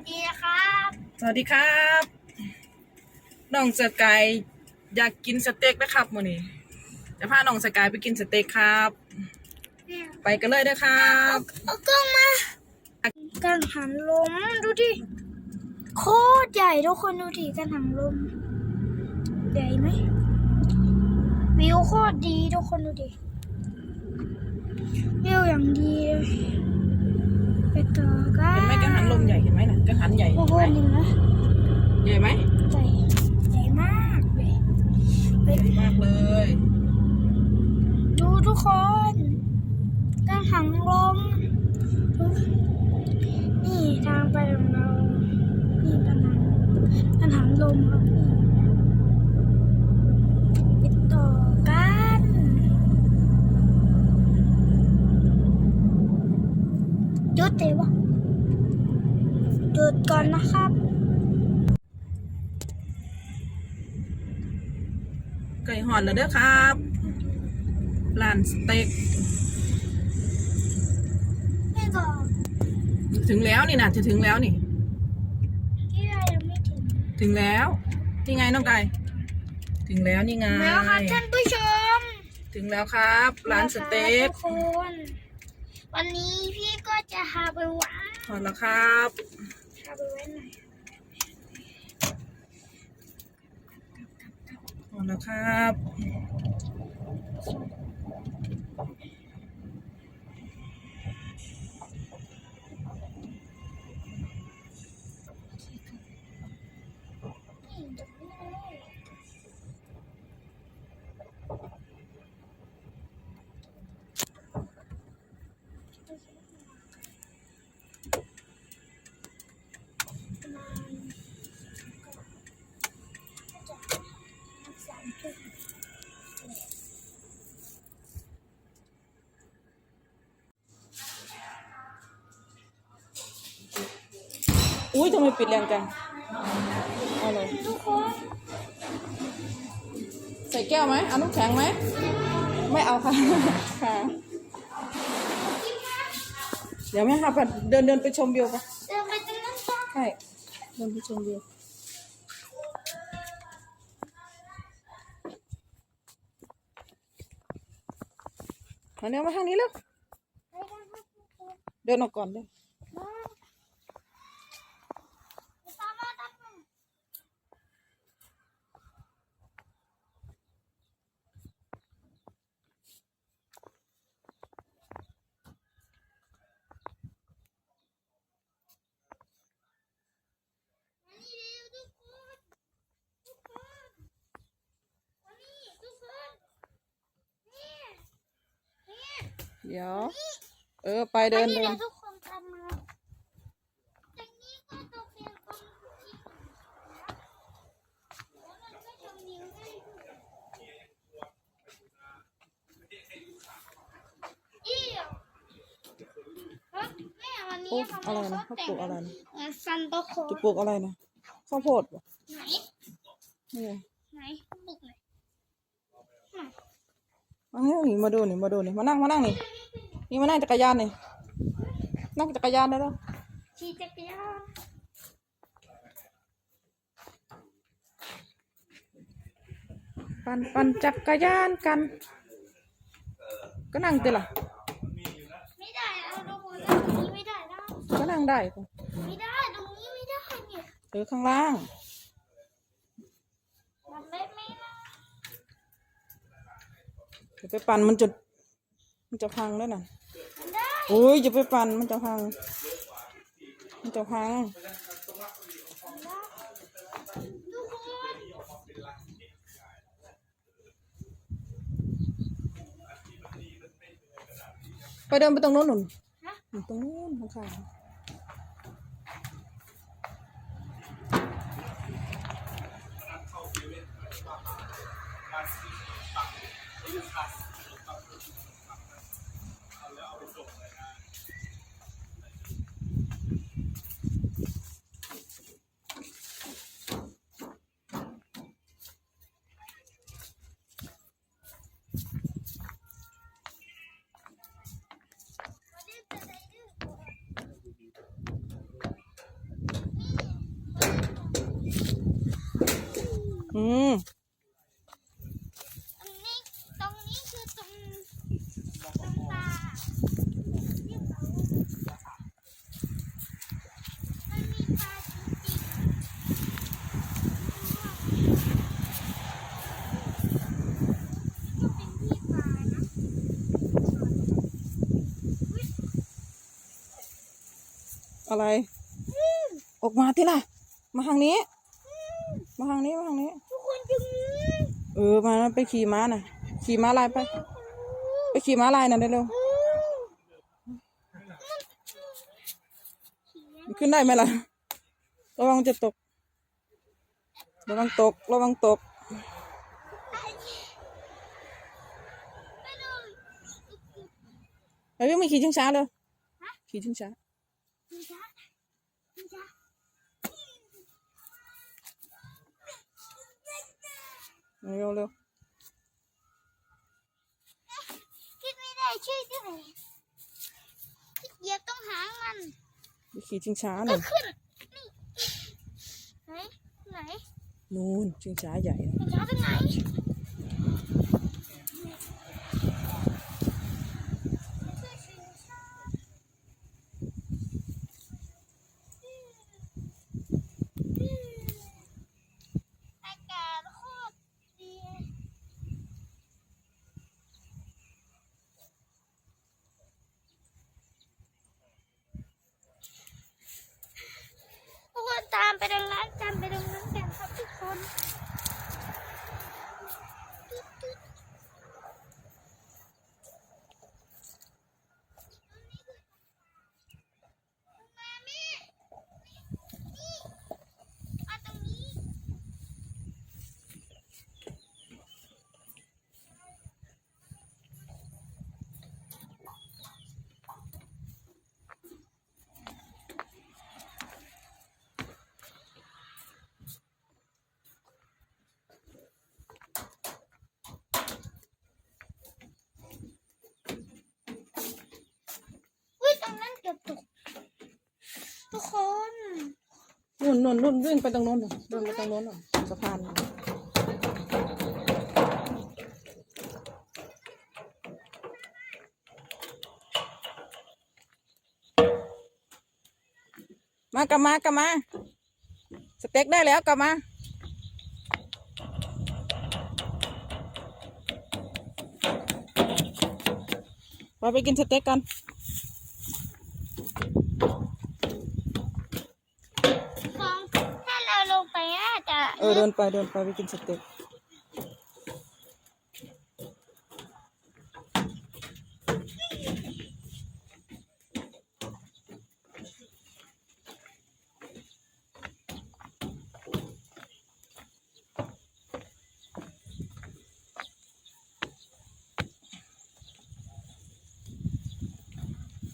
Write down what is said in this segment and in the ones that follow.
สดีครับ สวัสดีครับน้องสกายอยากกินสเต็กนะครับมื้อนี้จะพาน้องสกายไปกินสเต็กครับ ไปกันเลยเด้อครับเอากล้องมากังหันลมดูดิโคตรใหญ่ทุกคนดูดิกังหันลม ใหญ่ไหมวิวโคตรดีทุกคนดูดิวิวอย่างดีเลยไปต่อกัน เห็นไหมกังหันลมใหญ่เห็นไหมน่ะกังหันใหญ่ทุเห็กนคไหมนเห็นไหมใหญ่ไหมใหญ่ใหญ่มากเลยไปใหญ่มากเลย ดูทุกคนกังหันลมนี่ทางไปของเรานี่กังหันกังหันลมครับนี่ไปต่อกันหยุดเดี๋ยววะหยุด ก่อนนะครับ ไก่หอนแล้วเด้อครับร้านสเต็กแม่ก็ถึงแล้วนี่นะจะถึงแล้วนี่ที่เรายังไม่ถึงถึงแล้วนี่ไงน้องไก่ถึงแล้วนี่ไงแล้วครับท่านผู้ชม ถึงแล้วครับร้านสเต็กทุกคนวันนี้พี่ก็จะพาไปหวานหอนแล้วครับ พาไปไว้หน่อยหอนแล้วครับ อุ้ยทำไมปิดแรงจังเอาเลยทุกคนใส่แก้วไหมเอาน้ำแข็งไหม ไม่เอาค่ะ ค่ะ เดี๋ยวแม่ค่ะไปเดินเดินไปชมวิวไปเดินไปตรงนั้นจ้ะใช่ เดินไปชมวิวมาเร็วมาทางนี้เร็วไปกันครับทุกคนเดินออกก่อนเร็ว มาไปตามมาตามมามานี่เร็วทุกคนทุกคนมานี่ทุกคนนี่นี่ เดี๋ยว เออ ไปเดินอัเดิเดี๋นยวทุกคนตามมาตรงนี้ก็จะเป็นตรงที่แล้วมันก็จะมีให้อีอะฮะแม่วันโอ้นี้ทำอะไรไมนะเขาเขาแต่ปงลูกอะไรนะเอ่อซันโตโคจะปลูกอะไรนะข้าวโพดเหรอไหนนี่ไง ไหนปลูกไหนไหน มาให้หนิมาดูหนิมาดูหนิมานั่งมานั่งนี่นี่มานั่งจักรยานนี่นั่งจักรยานได้แล้วขี่จักรยานปั่นปั่นจักรยานกัน ก็นั่งติล่ะไม่ได้เอาทุกคนนั่งตรงนี้ไม่ได้นะก็นั่งได้ปะไม่ได้ตรงนี้ไม่ได้เนี่ยเออข้างล่าง จะไปปั่นมันจะมันจะพังแล้วน่ะโอ้ยจะไปปั่นมันจะพัง มันจะพังไปเดินไปตรงโน้นหนุนตรงโน้นข้างข้าง 嗯。Mm. อะไร ออกมาที่ล่ะ มาทางนี้ มาทางนี้ มาทางนี้ ทุกคนจะมือเออ มาไปขี่ม้าน่ะ ขี่ม้าลายไป ไปขี่ม้าลายน่ะเร็วขึ้นได้ไหมล่ะ ระวังจะตก ระวังตก ระวังตกไปเลยเฮ้ยไม่ขี่ชิงช้าเลยขี่ชิงช้า เร็วเร็วคิดไม่ได้ช่วยด้วยเหยียบต้องหางมันไปขี่ชิงช้าหน่อยขึ้นนี่ไหนไหนนู่นชิงช้าใหญ่นะเป็นช้าตรงไหนอากาศโคตรดีทุกคนตามไปตรงนั้นตามไปตรงนั้นกันครับทุกคน มาแม่นี่มาตรงนี้ อุ้ยตรงนั้นเกือบตก ทุ กคนนู่นนู่นนู่นวิ่งไปตรงโน้นน่ะเดินไปตรงโน้นน่ะสะพานมากลับมากลับมา สเต็กได้แล้วกลับมาไปไปกินสเต็กกัน ฟองถ้าเราลงไปน่าจะ เออเดินไปเดินไปไปกินสเต็ก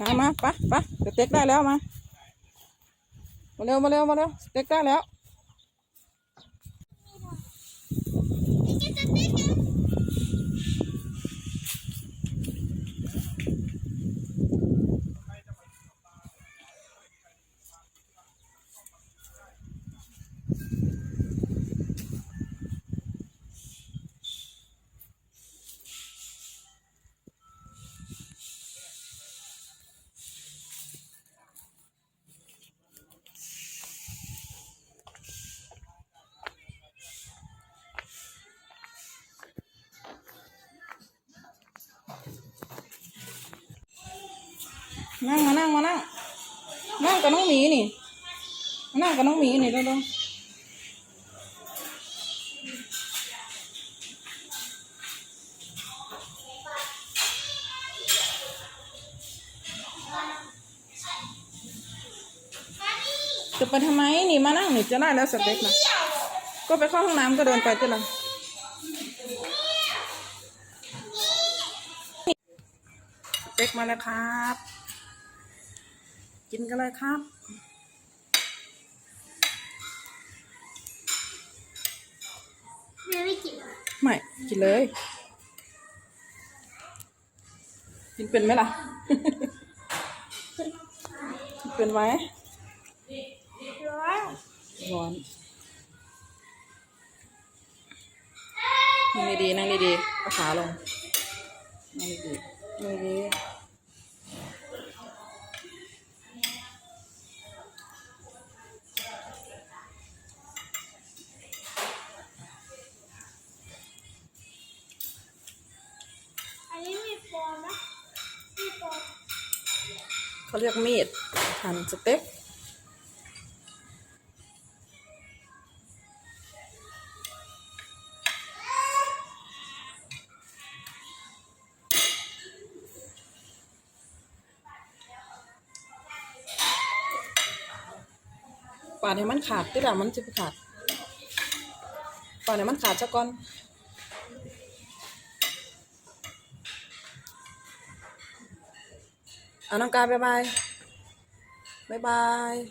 มามาปไปสเต็กได้แล้วมา มาเร็ว มาเร็ว มาเร็วสเต็กได้แล้ว นั่งมานั่งมานั่งนั่งกับน้องหมีนี่มานั่งกับน้องหมีนี่เร็วๆจะไปทำไมนี่มานั่งนี่จะได้แล้วสเต็กนะก็ไปเข้าห้องน้ำก็เดินไปที่ละสเต็กมาแล้วครับ กินกันเลยครับแม่ไม่กินเหรอไม่ กินเลย กินเป็นไหมล่ะกินเป็นไหมร้อนร้อนดีๆนั่งดีๆเอาขาลงนั่งดีๆนั่งดีอั เขาเรียกมีดหั่นสเต็กปาดให้มันขาดที่หลังมันจะขาดปาดให้มันขาดซะก่อน อะน้องกายบ๊ายบายบ๊ายบาย